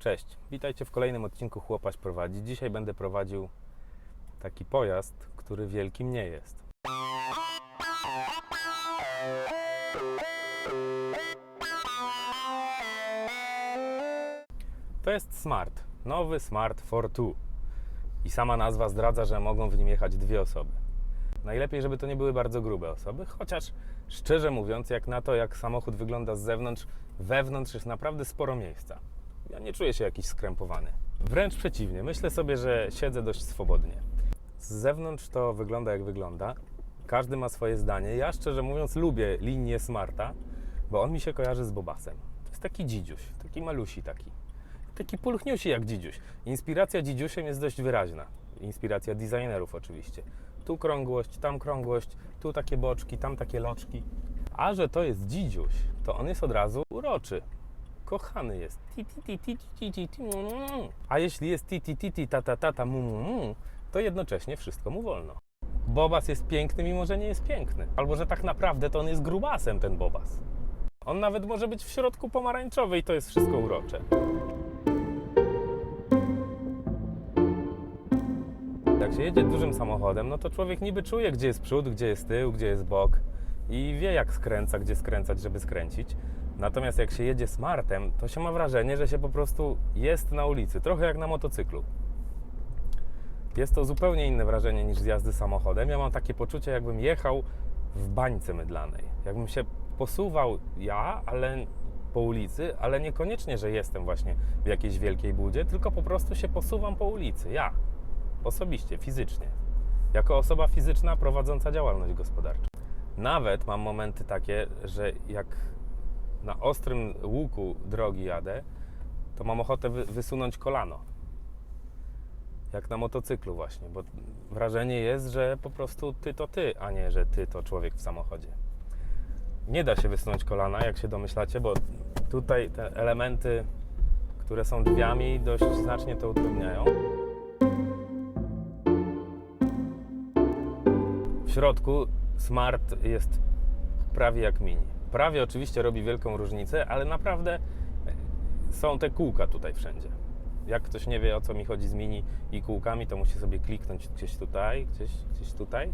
Cześć, witajcie w kolejnym odcinku Chłopaś prowadzi. Dzisiaj będę prowadził taki pojazd, który wielkim nie jest. To jest Smart, nowy Smart 4.2 i sama nazwa zdradza, że mogą w nim jechać dwie osoby. Najlepiej, żeby to nie były bardzo grube osoby, chociaż szczerze mówiąc, jak na to, jak samochód wygląda z zewnątrz, wewnątrz jest naprawdę sporo miejsca. Ja nie czuję się jakiś skrępowany. Wręcz przeciwnie, myślę sobie, że siedzę dość swobodnie. Z zewnątrz to wygląda jak wygląda. Każdy ma swoje zdanie. Ja szczerze mówiąc lubię linię Smarta, bo on mi się kojarzy z Bobasem. To jest taki dzidziuś, taki malusi taki. Taki pulchniusi jak dzidziuś. Inspiracja dzidziusiem jest dość wyraźna. Inspiracja designerów oczywiście. Tu krągłość, tam krągłość, tu takie boczki, tam takie loczki. A że to jest dzidziuś, to on jest od razu uroczy. Kochany jest. Ti, ti, ti, ti, ti, ti, ti. A jeśli jest ti, ti, ti, ti, ta, ta, ta, ta, mu, mu, mu, to jednocześnie wszystko mu wolno. Bobas jest piękny, mimo że nie jest piękny. Albo że tak naprawdę to on jest grubasem, ten Bobas. On nawet może być w środku pomarańczowy i to jest wszystko urocze. Jak się jedzie dużym samochodem, no to człowiek niby czuje, gdzie jest przód, gdzie jest tył, gdzie jest bok i wie, jak skręca, gdzie skręcać, żeby skręcić. Natomiast jak się jedzie smartem, to się ma wrażenie, że się po prostu jest na ulicy, trochę jak na motocyklu. Jest to zupełnie inne wrażenie niż z jazdy samochodem. Ja mam takie poczucie, jakbym jechał w bańce mydlanej. Jakbym się posuwał ja, ale po ulicy, ale niekoniecznie, że jestem właśnie w jakiejś wielkiej budzie, tylko po prostu się posuwam po ulicy. Ja osobiście, fizycznie. Jako osoba fizyczna prowadząca działalność gospodarczą. Nawet mam momenty takie, że jak na ostrym łuku drogi jadę, to mam ochotę wy- wysunąć kolano. Jak na motocyklu właśnie, bo wrażenie jest, że po prostu ty to ty, a nie, że ty to człowiek w samochodzie. Nie da się wysunąć kolana, jak się domyślacie, bo tutaj te elementy, które są drzwiami, dość znacznie to utrudniają. W środku Smart jest prawie jak mini. Prawie oczywiście robi wielką różnicę, ale naprawdę e, są te kółka tutaj wszędzie. Jak ktoś nie wie o co mi chodzi z mini i kółkami, to musi sobie kliknąć gdzieś tutaj, gdzieś, gdzieś tutaj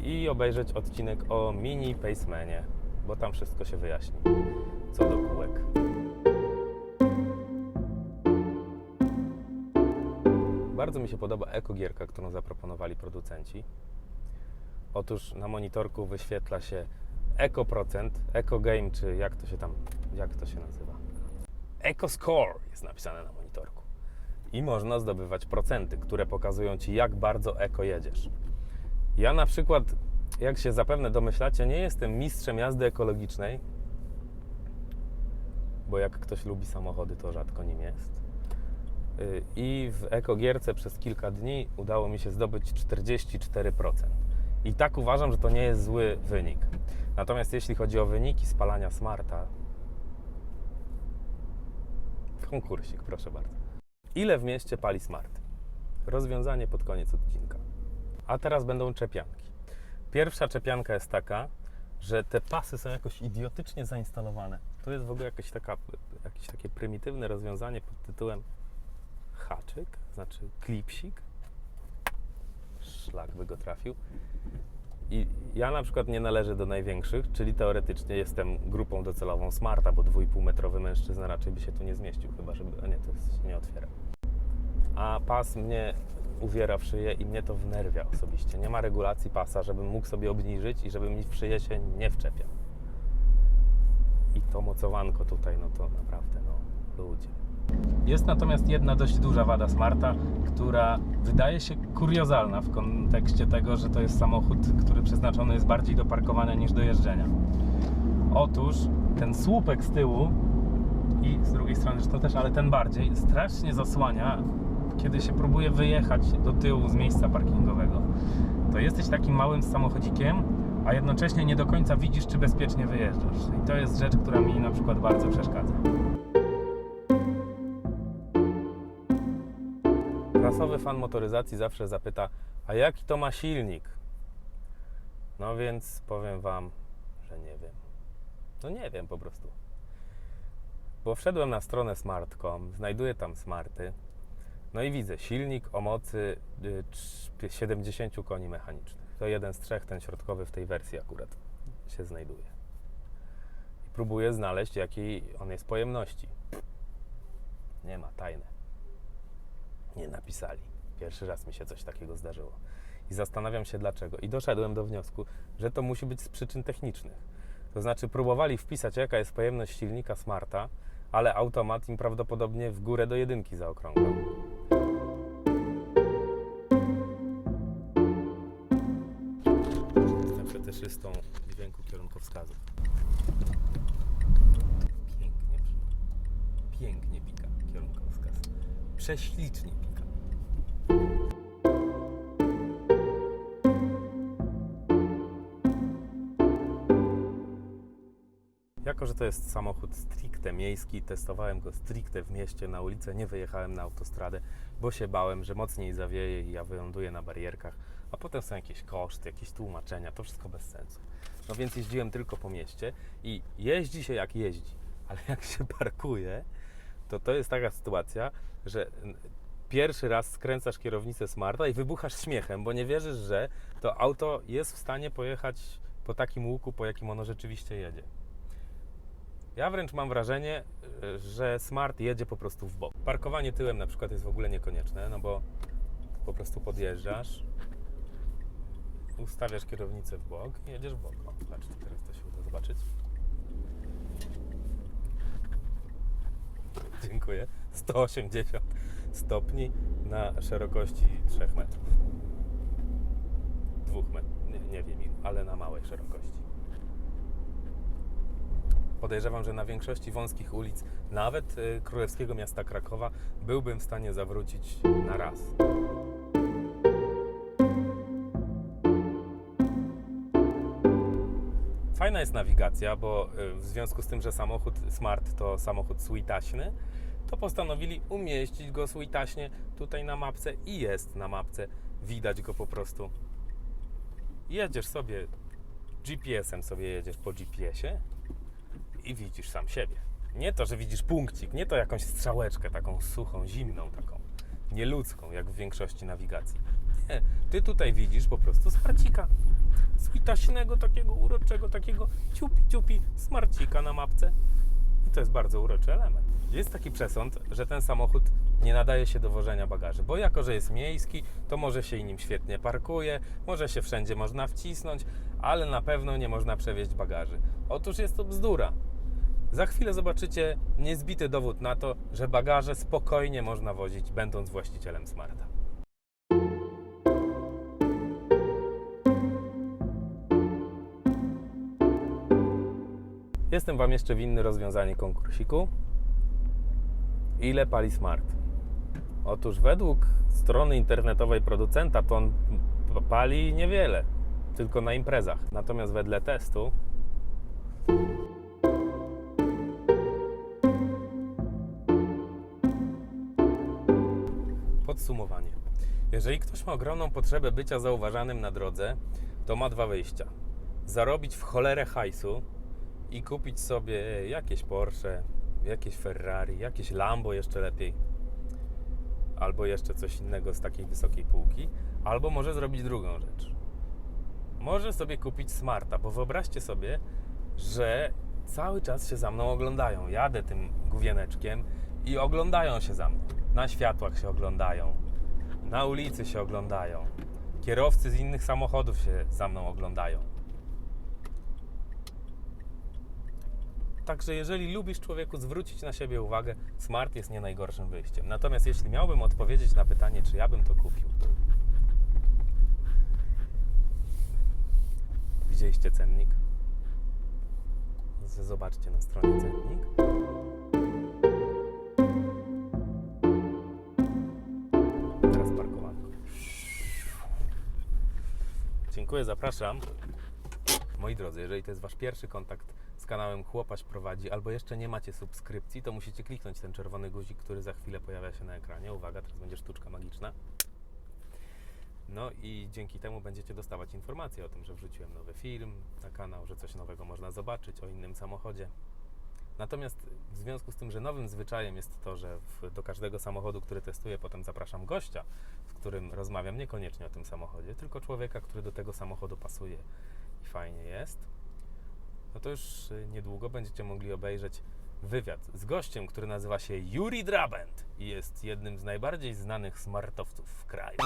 i obejrzeć odcinek o mini Pacemanie, bo tam wszystko się wyjaśni co do kółek. Bardzo mi się podoba ekogierka, którą zaproponowali producenci. Otóż na monitorku wyświetla się ekoprocent, ekogame, czy jak to się tam, jak to się nazywa? EcoScore jest napisane na monitorku. I można zdobywać procenty, które pokazują Ci, jak bardzo eko jedziesz. Ja na przykład, jak się zapewne domyślacie, nie jestem mistrzem jazdy ekologicznej, bo jak ktoś lubi samochody, to rzadko nim jest. Y, I w ekogierce przez kilka dni udało mi się zdobyć 44%. I tak uważam, że to nie jest zły wynik. Natomiast jeśli chodzi o wyniki spalania smarta, konkursik, proszę bardzo. Ile w mieście pali smart? Rozwiązanie pod koniec odcinka. A teraz będą czepianki. Pierwsza czepianka jest taka, że te pasy są jakoś idiotycznie zainstalowane. To jest w ogóle taka, jakieś takie prymitywne rozwiązanie pod tytułem haczyk, znaczy klipsik. Szlak by go trafił. I ja na przykład nie należę do największych, czyli teoretycznie jestem grupą docelową Smarta, bo 2,5 metrowy mężczyzna raczej by się tu nie zmieścił, chyba żeby. A nie, to się nie otwiera. A pas mnie uwiera w szyję i mnie to wnerwia osobiście. Nie ma regulacji pasa, żebym mógł sobie obniżyć i żeby mi w szyję się nie wczepiał. I to mocowanko tutaj, no to naprawdę, no, ludzie. Jest natomiast jedna dość duża wada Smarta, która wydaje się kuriozalna w kontekście tego, że to jest samochód, który przeznaczony jest bardziej do parkowania niż do jeżdżenia. Otóż ten słupek z tyłu i z drugiej strony zresztą też, ale ten bardziej, strasznie zasłania, kiedy się próbuje wyjechać do tyłu z miejsca parkingowego. To jesteś takim małym samochodzikiem, a jednocześnie nie do końca widzisz, czy bezpiecznie wyjeżdżasz. I to jest rzecz, która mi na przykład bardzo przeszkadza. Prasowy fan motoryzacji zawsze zapyta, a jaki to ma silnik? No więc powiem Wam, że nie wiem. No nie wiem po prostu. Bo wszedłem na stronę smart.com, znajduję tam smarty, no i widzę silnik o mocy y, trz- 70 koni mechanicznych. To jeden z trzech, ten środkowy w tej wersji akurat się znajduje. I próbuję znaleźć, jakiej on jest pojemności. Nie ma, tajne. Nie napisali. Pierwszy raz mi się coś takiego zdarzyło. I zastanawiam się dlaczego. I doszedłem do wniosku, że to musi być z przyczyn technicznych. To znaczy, próbowali wpisać, jaka jest pojemność silnika Smarta, ale automat im prawdopodobnie w górę do jedynki zaokrąglał. Jestem fetyszystą dźwięku kierunkowskazów. Pięknie. Pięknie pika. Prześlicznie pika. Jako, że to jest samochód stricte miejski, testowałem go stricte w mieście, na ulicę, nie wyjechałem na autostradę, bo się bałem, że mocniej zawieje i ja wyląduję na barierkach, a potem są jakieś koszty, jakieś tłumaczenia, to wszystko bez sensu. No więc jeździłem tylko po mieście i jeździ się jak jeździ, ale jak się parkuje, to to jest taka sytuacja, że pierwszy raz skręcasz kierownicę Smarta i wybuchasz śmiechem, bo nie wierzysz, że to auto jest w stanie pojechać po takim łuku, po jakim ono rzeczywiście jedzie. Ja wręcz mam wrażenie, y, że Smart jedzie po prostu w bok. Parkowanie tyłem na przykład jest w ogóle niekonieczne, no bo po prostu podjeżdżasz, ustawiasz kierownicę w bok i jedziesz w bok. O, patrzcie, teraz to się uda zobaczyć. Dziękuję. 180 stopni na szerokości 3 metrów. 2 metrów, nie, nie wiem ale na małej szerokości. Podejrzewam, że na większości wąskich ulic, nawet y, królewskiego miasta Krakowa, byłbym w stanie zawrócić na raz. Fajna jest nawigacja, bo y, w związku z tym, że samochód Smart to samochód suitaśny, to postanowili umieścić go suitaśnie tutaj na mapce i jest na mapce. Widać go po prostu. Jedziesz sobie GPS-em sobie jedziesz po GPS-ie i widzisz sam siebie. Nie to, że widzisz punkcik, nie to jakąś strzałeczkę taką suchą, zimną, taką nieludzką, jak w większości nawigacji. Nie, ty tutaj widzisz po prostu Switaśnego, takiego uroczego, takiego ciupi, ciupi smarcika na mapce. I to jest bardzo uroczy element. Jest taki przesąd, że ten samochód nie nadaje się do wożenia bagaży, bo jako, że jest miejski, to może się nim świetnie parkuje, może się wszędzie można wcisnąć, ale na pewno nie można przewieźć bagaży. Otóż jest to bzdura. Za chwilę zobaczycie niezbity dowód na to, że bagaże spokojnie można wozić, będąc właścicielem Smarta. Jestem Wam jeszcze winny rozwiązanie konkursiku. Ile pali Smart? Otóż według strony internetowej producenta to on pali niewiele, tylko na imprezach. Natomiast wedle testu Podsumowanie. Jeżeli ktoś ma ogromną potrzebę bycia zauważanym na drodze, to ma dwa wyjścia. Zarobić w cholerę hajsu i kupić sobie jakieś Porsche, jakieś Ferrari, jakieś Lambo jeszcze lepiej. Albo jeszcze coś innego z takiej wysokiej półki. Albo może zrobić drugą rzecz. Może sobie kupić Smarta, bo wyobraźcie sobie, że cały czas się za mną oglądają. Jadę tym gówieneczkiem i oglądają się za mną. Na światłach się oglądają, na ulicy się oglądają. Kierowcy z innych samochodów się za mną oglądają. Także jeżeli lubisz człowieku zwrócić na siebie uwagę, Smart jest nie najgorszym wyjściem. Natomiast jeśli miałbym odpowiedzieć na pytanie, czy ja bym to kupił, Widzieliście cennik? Zobaczcie na stronie cennik. Teraz parkowanko. Dziękuję, zapraszam. Moi drodzy, jeżeli to jest Wasz pierwszy kontakt kanałem Chłopać Prowadzi, albo jeszcze nie macie subskrypcji, to musicie kliknąć ten czerwony guzik, który za chwilę pojawia się na ekranie. Uwaga, teraz będzie sztuczka magiczna. No i dzięki temu będziecie dostawać informacje o tym, że wrzuciłem nowy film na kanał, że coś nowego można zobaczyć o innym samochodzie. Natomiast w związku z tym, że nowym zwyczajem jest to, że w, do każdego samochodu, który testuję, potem zapraszam gościa, z którym rozmawiam niekoniecznie o tym samochodzie, tylko człowieka, który do tego samochodu pasuje i fajnie jest, no to już y, niedługo będziecie mogli obejrzeć wywiad z gościem, który nazywa się Juri Drabent i jest jednym z najbardziej znanych smartowców w kraju.